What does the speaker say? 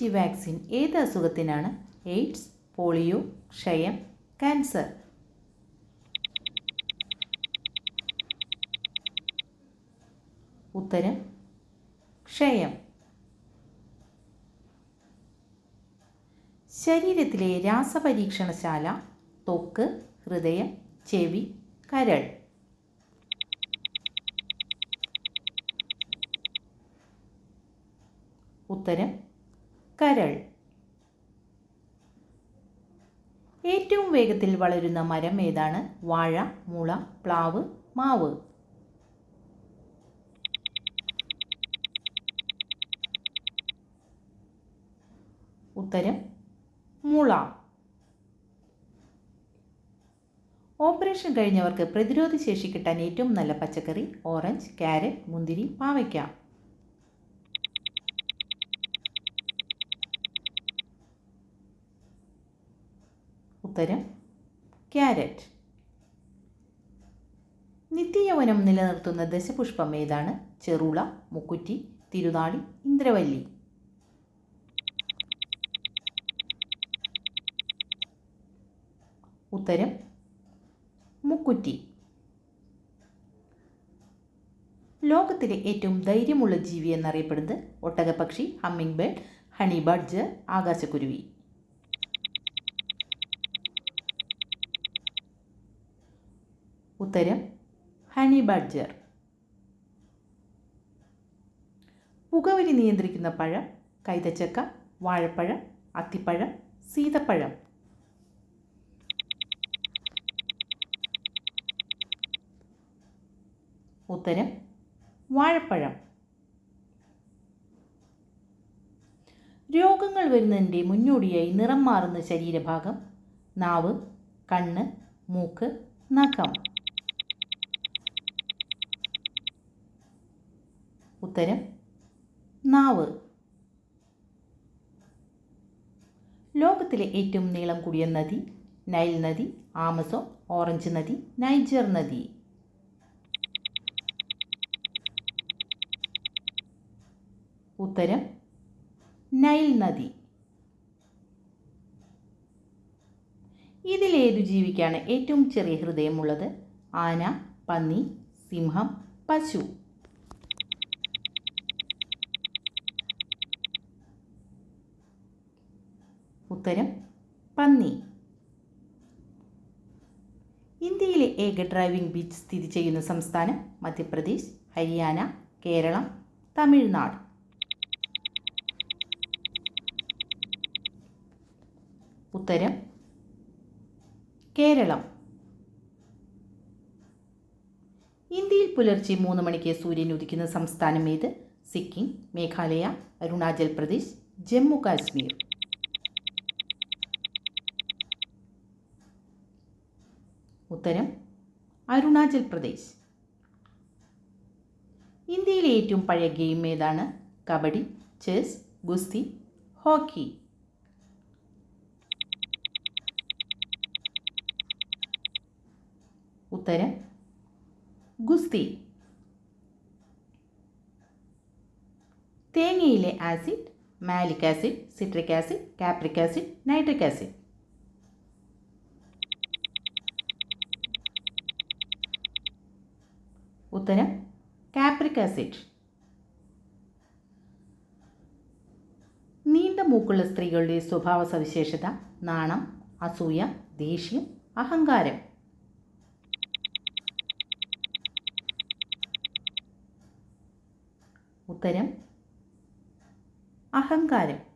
G vaccine ഏത് അസുഖത്തിനാണ്? AIDS polio ക്ഷയം ക്യാൻസർ. ഉത്തരം ക്ഷയം. ശരീരത്തിലെ രാസപരീക്ഷണശാല തൊക്ക് ഹൃദയം ചെവി കരൾ. ഉത്തരം കരൾ. ഏറ്റവും വേഗത്തിൽ വളരുന്ന മരം ഏതാണ്? വാഴ മുള പ്ലാവ് മാവ്. ഉത്തരം മുള. ഓപ്പറേഷൻ കഴിഞ്ഞവർക്ക് പ്രതിരോധ ശേഷി കിട്ടാൻ ഏറ്റവും നല്ല പച്ചക്കറി ഓറഞ്ച് ക്യാരറ്റ് മുന്തിരി പാവയ്ക്ക. ഉത്തരം ക്യാരറ്റ്. നിത്യയൗവനം നിലനിർത്തുന്ന ദശപുഷ്പം ഏതാണ്? ചെറുള മുക്കുറ്റി തിരുനാളി ഇന്ദ്രവല്ലി. ഉത്തരം മുക്കുറ്റി. ലോകത്തിലെ ഏറ്റവും ധൈര്യമുള്ള ജീവി എന്നറിയപ്പെടുന്നത് ഒട്ടകപ്പക്ഷി ഹമ്മിംഗ് ബേർഡ് ഹണി ബഡ്ജ് ആകാശക്കുരുവി. ഉത്തരം ഹണി ബഡ്ജർ. പുകവലി നിയന്ത്രിക്കുന്ന പഴം കൈതച്ചക്ക വാഴപ്പഴം അത്തിപ്പഴം സീതപ്പഴം. ഉത്തരം വാഴപ്പഴം. രോഗങ്ങൾ വരുന്നതിന്റെ മുന്നോടിയായി നിറം മാറുന്ന ശരീരഭാഗം നാവ് കണ്ണ് മൂക്ക് നഖം. ഉത്തരം നാവ്. ലോകത്തിലെ ഏറ്റവും നീളം കൂടിയ നദി നൈൽ നദി ആമസോൺ ഓറഞ്ച് നദി നൈജർ നദി. ഉത്തരം നൈൽ നദി. ഇതിലേതു ജീവിക്കാണ് ഏറ്റവും ചെറിയ ഹൃദയമുള്ളത്? ആന പന്നി സിംഹം പശു. ഉത്തരം പന്നി. ഇന്ത്യയിലെ ഏക ഡ്രൈവിംഗ് ബീച്ച് സ്ഥിതി ചെയ്യുന്ന സംസ്ഥാനം മധ്യപ്രദേശ് ഹരിയാന കേരളം തമിഴ്നാട്. ഉത്തരം കേരളം. ഇന്ത്യയിൽ പുലർച്ചെ മൂന്ന് മണിക്ക് സൂര്യൻ ഉദിക്കുന്ന സംസ്ഥാനം ഏത്? സിക്കിം മേഘാലയ അരുണാചൽ പ്രദേശ് ജമ്മു കാശ്മീർ. ഉത്തരം അരുണാചൽ പ്രദേശ്. ഇന്ത്യയിലെ ഏറ്റവും പഴയ ഗെയിം ഏതാണ്? കബഡി ചെസ് ഗുസ്തി ഹോക്കി. ഉത്തരം ഗുസ്തി. തേങ്ങയിലെ acid malic acid citric acid capric acid nitric acid. ഉത്തരം കാപ്രിക് ആസിഡ്. നീണ്ട മൂക്കുള്ള സ്ത്രീകളുടെ സ്വഭാവ സവിശേഷത നാണം അസൂയ ദേഷ്യം അഹങ്കാരം. ഉത്തരം അഹങ്കാരം.